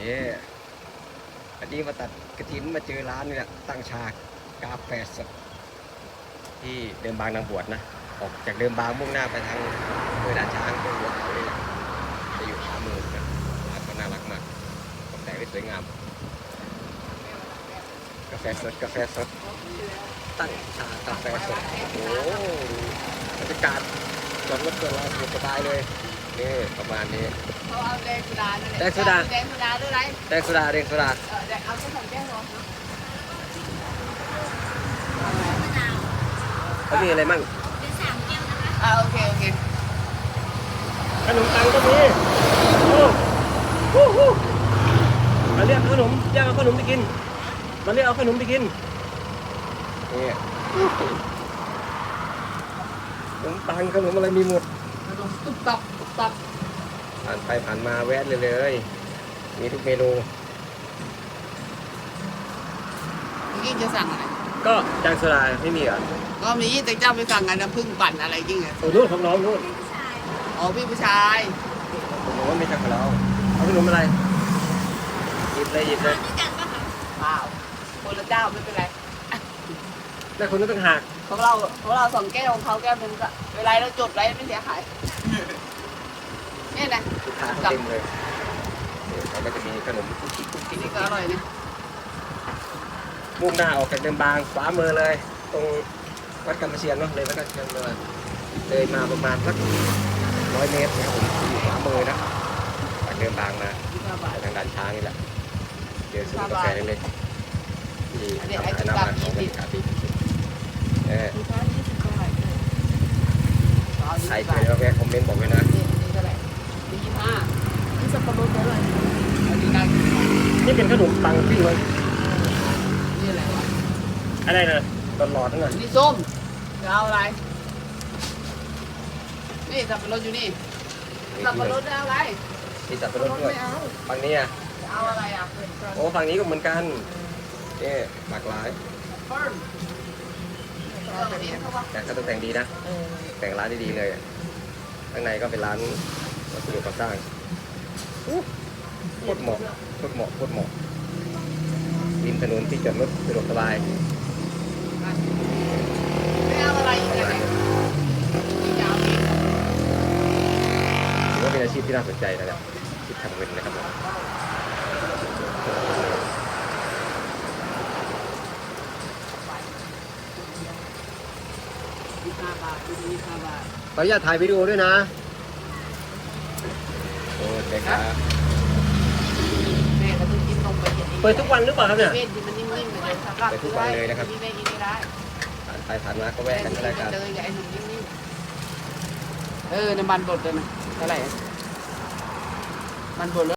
เอ๊ะอันนี้มาตัดกระถินมาเจอร้านนี่แหละตั้งฉากกาแฟสดที่เดิมบางนางบวชนะ ออกจากเดิมบางมุ่งหน้าไปทางเมืองด่านช้างเมืองหัวเขาเลยแหละจะอยู่ขวามือนะร้านก็น่ารักมากตกแต่งได้สวยงาม กาแฟสดกาแฟสดตั้งชากาแฟสดโอ้โหบรรยากาศจอดรถจอดลาสบายเลย นี่ประมาณนี้ เขาเอาแดงโซดานั่นแหละแดงโซดา แดงโซดาด้วยไรแดงโซดาแดงโซดาเออแดงเอาแค่สองแก้วพอเนอะเขามีอะไรมั่งอ่าโอเคโอเคขนมปังก็มีโอ้ฮู้ฮู้มาเรียกขนมย่างเอาขนมไปกินมาเรียกเอาขนมไปกินนี่ขนมปังขนมอะไรมีหมดขนมตุ๊บตับ ตุ๊บตับผ่านไปผ่านมาแวะเลยเลย มีทุกเมนูเมื่อกี้จะสั่งอะไร ก็จางโซดาไม่มีเหรอก็มีแต่เจ้าไปสั่งไงน้ำผึ้งปั่นอะไรจริงไงโอ้นู่นของน้องนู่นอ๋อพี่ผู้ชายผมบอกว่าไม่ใช่ของเราเอาขนมอะไรหยิบเลยหยิบเลยเปล่าคนละเจ้าไม่เป็นไรแต่คนนั้นต้องหักของเราของเราสองแก้วของเขาแก้วหนึงก็เวลาเราจดไว้ไม่เสียหาย เนี่ยนะลูกค้าเขาเต็มเลยนี่เขาก็จะมีขนมกุ๊กกิ๊กกุ๊กกิ๊กนี่ก็อร่อยนะมุ่งหน้าออกจากเดิมบางขวามือเลย ตรงวัดกำมะเชียนเนาะเลยวัดกำมะเชียนเลยเลยมาประมาณสักร้อยเมตรนะครับผมอยู่ขวามือนะจากเดิมบางมายี่สิบบาททางด้านช้างนี่แหละเจอซื้อกาแฟเล็กๆที่อันนี้ทำไอ้ขายหน้าบ้านของบรรยากาศดีเออลูกค้ายี่สิบบาทเอายี่ใครสิบเคบายทกาแฟคอมเมนต์บอกไว้นะ นี่นี่เท่าไหร่นี่ยี่สิบห้านี่สับปะรดเท่าไหร่อันนี้ได้กี่บา ทนี่เป็นขนมปังปิ้งเลยนี่อะไรวะอะไรนะตลอดนั่นน่ะนี่ส้มจะเอาอะไร นี่สับปะรดอยู่นี่สับปะรดจะเอาอะไรมีสับปะรดด้วยไม่เอาฝั่งนี้อะจะเอาอะไรอะโอ้ฝั่งนี้ก็เหมือนกันนี่หลากหลายเพิ่มเออเนี่ยเขาว่าแต่ก็ต้องแต่งดีนะเออแต่งร้านดีๆเลยอะข้างในก็เป็นร้านวัสดุก่อสร้างอู้ โคตรเหมาะโคตรเหมาะโคตรเหมาะริมถนนที่จอดรถสะดวกสบายไม่เอาอะไรอีกเลยนี่จะเอาอีกถือว่าเป็นอาชีพที่น่าสนใจนะครับที่ทำเงินนะครับผมยี่สิบห้าบาทยี่สิบห้าบาทขออนุญาตถ่ายวิดีโอด้วยนะ โอ้เด็กครับ แม่ก็ต้องกินนมไป เย็นๆเปิดทุกวันหรือเปล่าครับเนี่ยเว้นที่มันนิ่มๆเลยสำหรับเปิดทุกวันเลยนะครับนี่ไม่กินไม่ได้ผ่านไปผ่านมาก็แวะกันก็ได้ครับเจอกับไอ้หนุ่มนิ่มๆเออน้ำมันบดเลยนะเท่าไหร่อะมันบดเลย